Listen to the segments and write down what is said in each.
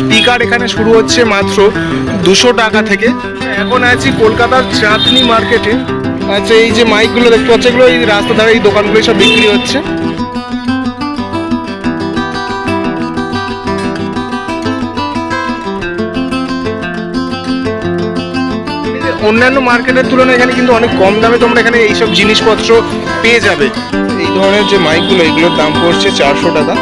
Speaker এখানে শুরু হচ্ছে মাত্র দুশো টাকা থেকে। এখন আছি কলকাতার চাঁদনি মার্কেটে। আচ্ছা এই যে মাইকগুলো দেখতে পাচ্ছ, এগুলো এই রাস্তা ধারে এই দোকানগুলো সব বিক্রি হচ্ছে। অন্যান্য মার্কেটের তুলনায় এখানে কিন্তু অনেক কম দামে তোমরা এখানে এইসব জিনিসপত্র পেয়ে যাবে। এই ধরনের যে মাইকগুলো, এগুলোর দাম পড়ছে চারশো টাকা।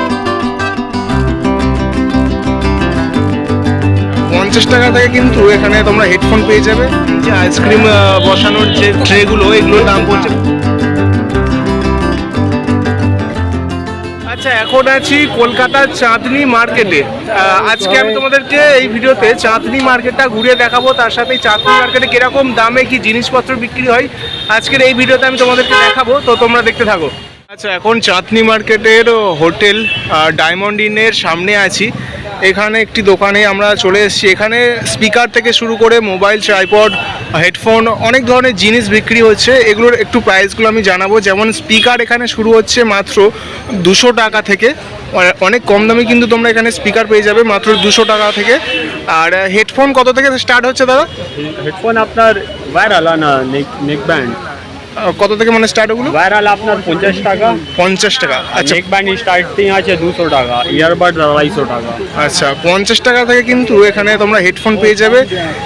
পঞ্চাশ টাকা থেকে কিন্তু এখানে তোমরা হেডফোন পেয়ে যাবে। যে আইসক্রিম বসানোর যে ট্রেগুলো এগুলোর দাম পড়ছে। আচ্ছা এখন আছি কলকাতার চাঁদনি মার্কেটে। আজকে আমি তোমাদেরকে এই ভিডিওতে চাঁদনি মার্কেটটা ঘুরিয়ে দেখাবো। তার সাথে চাঁদনি মার্কেটে কীরকম দামে কি জিনিসপত্র বিক্রি হয়, আজকের এই ভিডিওতে আমি তোমাদেরকে দেখাবো। তো তোমরা দেখতে থাকো। আচ্ছা এখন চাঁদনি মার্কেটের হোটেল ডায়মন্ড ইনের সামনে আছি। এখানে একটি দোকানে আমরা চলে এসেছি। এখানে স্পিকার থেকে শুরু করে মোবাইল, ট্রাইপড, হেডফোন অনেক ধরনের জিনিস বিক্রি হচ্ছে। এগুলোর একটু প্রাইসগুলো আমি জানাব। যেমন স্পিকার এখানে শুরু হচ্ছে মাত্র দুশো টাকা থেকে। অনেক কম দামে কিন্তু তোমরা এখানে স্পিকার পেয়ে যাবে মাত্র দুশো টাকা থেকে। আর হেডফোন কত থেকে স্টার্ট হচ্ছে দাদা? হেডফোন আপনার ভাইরাল না, নেক নেক ব্যান্ড কত থেকে মানে স্টার্ট ওগুলো ভাইরাল আপনার পঞ্চাশ টাকা। পঞ্চাশ টাকা। আচ্ছা। নেক ব্যান্ড স্টার্টিং আছে দুশো টাকা ইয়ারবাড আড়াইশো টাকা। আচ্ছা পঞ্চাশ টাকা থেকে কিন্তু এখানে তোমরা হেডফোন পেয়ে যাবে।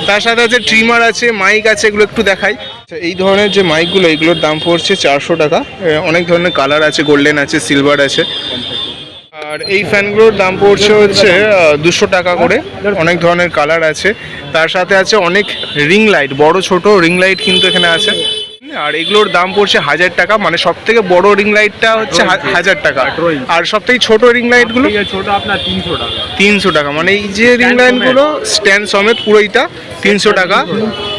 তার সাথে আছে ট্রিমার আছে মাইক আছে এগুলো একটু দেখাই। আচ্ছা, এই ধরনের যে মাইকগুলো এগুলোর দাম পড়ছে চারশো টাকা। অনেক ধরনের কালার আছে গোল্ডেন আছে সিলভার আছে। আর এই ফ্যানগুলোর দাম পড়ছে হচ্ছে দুশো টাকা করে। অনেক ধরনের কালার আছে। তার সাথে আছে অনেক রিং লাইট বড় ছোট রিং লাইট কিন্তু এখানে আছে। আর এগুলোর দাম পড়ছে হাজার টাকা মানে সব থেকে বড় রিং লাইটটা হচ্ছে হাজার টাকা। আর সব থেকে ছোট রিং লাইটগুলো ছোট আপনার তিনশো টাকা। তিনশো টাকা মানে এই যে রিং লাইনগুলো স্ট্যান্ড সমেত। পুরো এইটা তিনশো টাকা।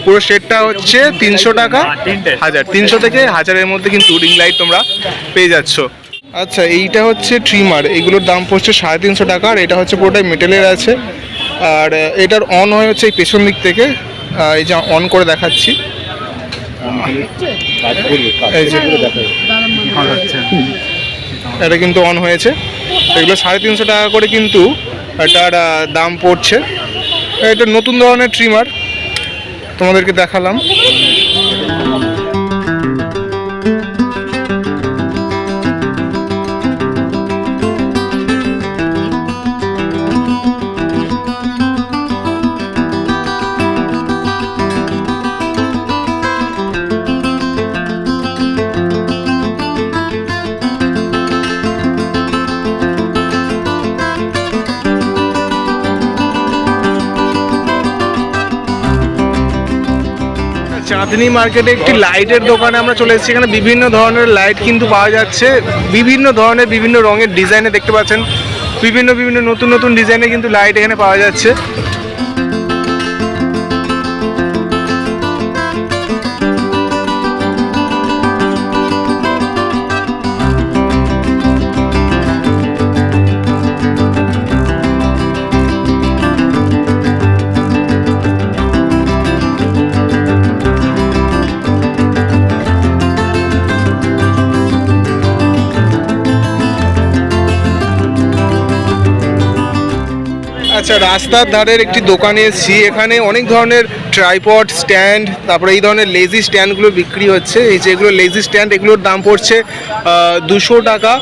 পুরো সেটটা হচ্ছে তিনশো টাকা। হ্যাঁ, হাজার তিনশো থেকে হাজারের মধ্যে কিন্তু রিং লাইট তোমরা পেয়ে যাচ্ছ। আচ্ছা এইটা হচ্ছে ট্রিমার এগুলোর দাম পড়ছে সাড়ে তিনশো টাকা আর এটা হচ্ছে পুরোটাই মেটেলের আছে। আর এটার অন হয় হচ্ছে এই পেছন দিক থেকে। এই যে অন করে দেখাচ্ছি। এটা কিন্তু অন হয়েছে। এগুলো সাড়ে তিনশো টাকা করে কিন্তু এটার দাম পড়ছে। এটা নতুন ধরনের ট্রিমার তোমাদেরকে দেখালাম। চাঁদনি মার্কেটে একটি লাইটের দোকানে আমরা চলে এসেছি। এখানে বিভিন্ন ধরনের লাইট কিন্তু পাওয়া যাচ্ছে। বিভিন্ন ধরনের বিভিন্ন রঙের ডিজাইনে দেখতে পাচ্ছেন। বিভিন্ন বিভিন্ন নতুন নতুন ডিজাইনে কিন্তু লাইট এখানে পাওয়া যাচ্ছে। আচ্ছা রাস্তার ধারের একটি দোকানে এসেছি। এখানে অনেক ধরনের ট্রাইপড স্ট্যান্ড, তারপরে এই ধরনের লেজি স্ট্যান্ডগুলো বিক্রি হচ্ছে। এই যেগুলো লেজি স্ট্যান্ড, এগুলোর দাম পড়ছে দুশো টাকা।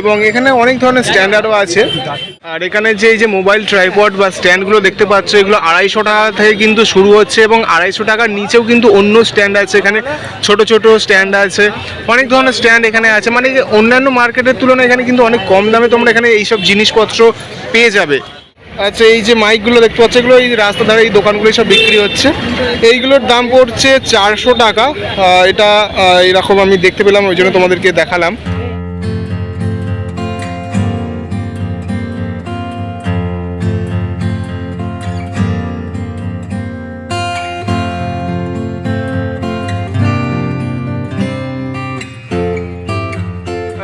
এবং এখানে অনেক ধরনের স্ট্যান্ডার্ডও আছে। আর এখানে যে এই যে মোবাইল ট্রাইপড বা স্ট্যান্ডগুলো দেখতে পাচ্ছ, এগুলো আড়াইশো টাকা থেকে কিন্তু শুরু হচ্ছে এবং আড়াইশো টাকার নিচেও কিন্তু অন্য স্ট্যান্ড আছে। এখানে ছোট ছোট স্ট্যান্ড আছে। অনেক ধরনের স্ট্যান্ড এখানে আছে। মানে অন্যান্য মার্কেটের তুলনায় এখানে কিন্তু অনেক কম দামে তোমরা এখানে এইসব জিনিসপত্র পেয়ে যাবে। আচ্ছা এই যে মাইকগুলো দেখতে পাচ্ছ, এগুলো এই রাস্তা ধারে এই দোকানগুলো সব বিক্রি হচ্ছে। এইগুলোর দাম পড়ছে চারশো টাকা। এটা এরকম আমি দেখতে পেলাম, ওই জন্য তোমাদেরকে দেখালাম।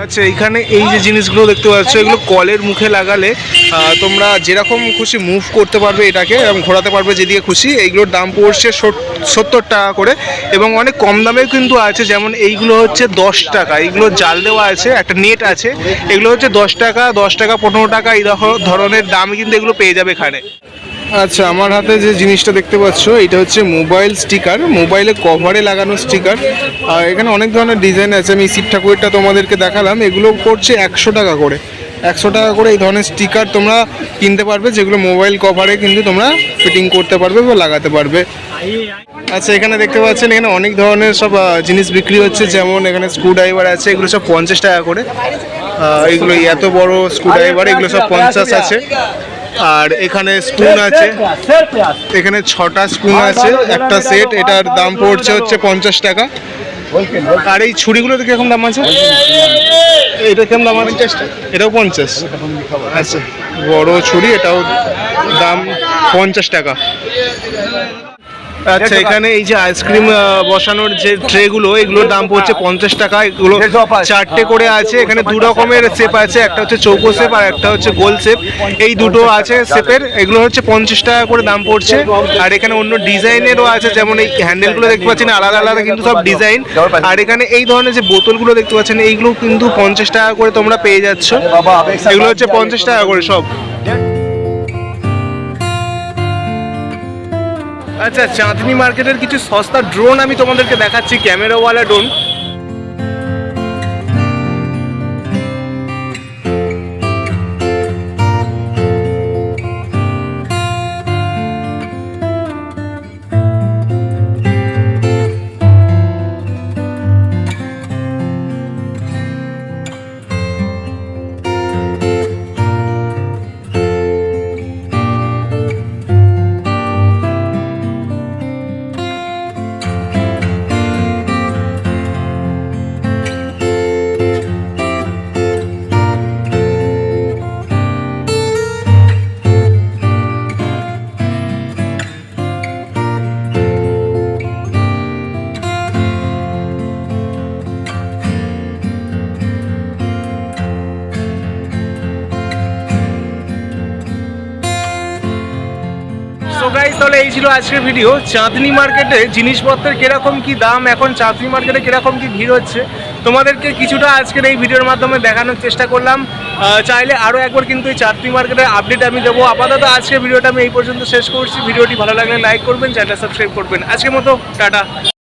আচ্ছা এখানে এই যে জিনিসগুলো দেখতে পাচ্ছ, এগুলো কলের মুখে লাগালে তোমরা যেরকম খুশি মুভ করতে পারবে এটাকে এবং ঘোরাতে পারবে যেদিকে খুশি। এইগুলোর দাম পড়ছে সত্তর টাকা করে এবং অনেক কম দামেও কিন্তু আছে। যেমন এইগুলো হচ্ছে দশ টাকা। এইগুলো জাল দেওয়া আছে, একটা নেট আছে। এগুলো হচ্ছে দশ টাকা দশ টাকা, পনেরো টাকা, এই ধরনের দামে কিন্তু এগুলো পেয়ে যাবে এখানে। আচ্ছা আমার হাতে যে জিনিসটা দেখতে পাচ্ছ, এটা হচ্ছে মোবাইল স্টিকার মোবাইলে কভারে লাগানো স্টিকার আর এখানে অনেক ধরনের ডিজাইন আছে, আমি শিব ঠাকুরেরটা তোমাদেরকে দেখালাম। এগুলো পড়ছে একশো টাকা করে। একশো টাকা করে এই ধরনের স্টিকার তোমরা কিনতে পারবে, যেগুলো মোবাইল কভারে কিন্তু তোমরা ফিটিং করতে পারবে বা লাগাতে পারবে। আচ্ছা এখানে দেখতে পাচ্ছেন, এখানে অনেক ধরনের সব জিনিস বিক্রি হচ্ছে, যেমন এখানে স্ক্রু ড্রাইভার আছে, এগুলো সব পঞ্চাশ টাকা করে। এগুলো এত বড় স্ক্রু ড্রাইভার এগুলো সব পঞ্চাশ আছে। আর এখানে স্পুন আছে। এখানে ছটা স্পুন আছে একটা সেট এটার দাম পড়ছে হচ্ছে পঞ্চাশ টাকা। আর এই ছুরিগুলোতে কীরকম দাম আছে? এটা কীরকম দাম আছে? এটাও পঞ্চাশ। আচ্ছা বড় ছুরি এটাও দাম পঞ্চাশ টাকা। আচ্ছা এখানে এই যে আইসক্রিম বসানোর যে ট্রেগুলো এগুলোর দাম পড়ছে পঞ্চাশ টাকা। এগুলো চারটে করে আছে এখানে দু রকমের শেপ আছে একটা হচ্ছে চৌকো শেপ আর একটা হচ্ছে গোল শেপ এই দুটো আছে শেপের এগুলো হচ্ছে পঞ্চাশ টাকা করে দাম পড়ছে। আর এখানে অন্য ডিজাইনেরও আছে যেমন এই হ্যান্ডেলগুলো দেখতে পাচ্ছেন আলাদা আলাদা কিন্তু সব ডিজাইন আর এখানে এই ধরনের যে বোতলগুলো দেখতে পাচ্ছেন এইগুলো কিন্তু পঞ্চাশ টাকা করে তোমরা পেয়ে যাচ্ছ। এগুলো হচ্ছে পঞ্চাশ টাকা করে সব। আচ্ছা চাঁদনি মার্কেটের কিছু সস্তা ড্রোন আমি তোমাদেরকে দেখাচ্ছি ক্যামেরাওয়ালা ড্রোন তাহলে এই ছিল আজকের ভিডিও চাঁদনি মার্কেটে জিনিসপত্রের কীরকম কি দাম, এখন চাঁদনি মার্কেটে কীরকম কি ভিড় হচ্ছে, তোমাদেরকে কিছুটা আজকের এই ভিডিওর মাধ্যমে দেখানোর চেষ্টা করলাম। চাইলে আরও একবার কিন্তু এই চাঁদনি মার্কেটের আপডেট আমি দেবো। আপাতত আজকের ভিডিওটা আমি এই পর্যন্ত শেষ করছি। ভিডিওটি ভালো লাগলে লাইক করবেন চ্যানেলটা সাবস্ক্রাইব করবেন। আজকের মতো, টাটা।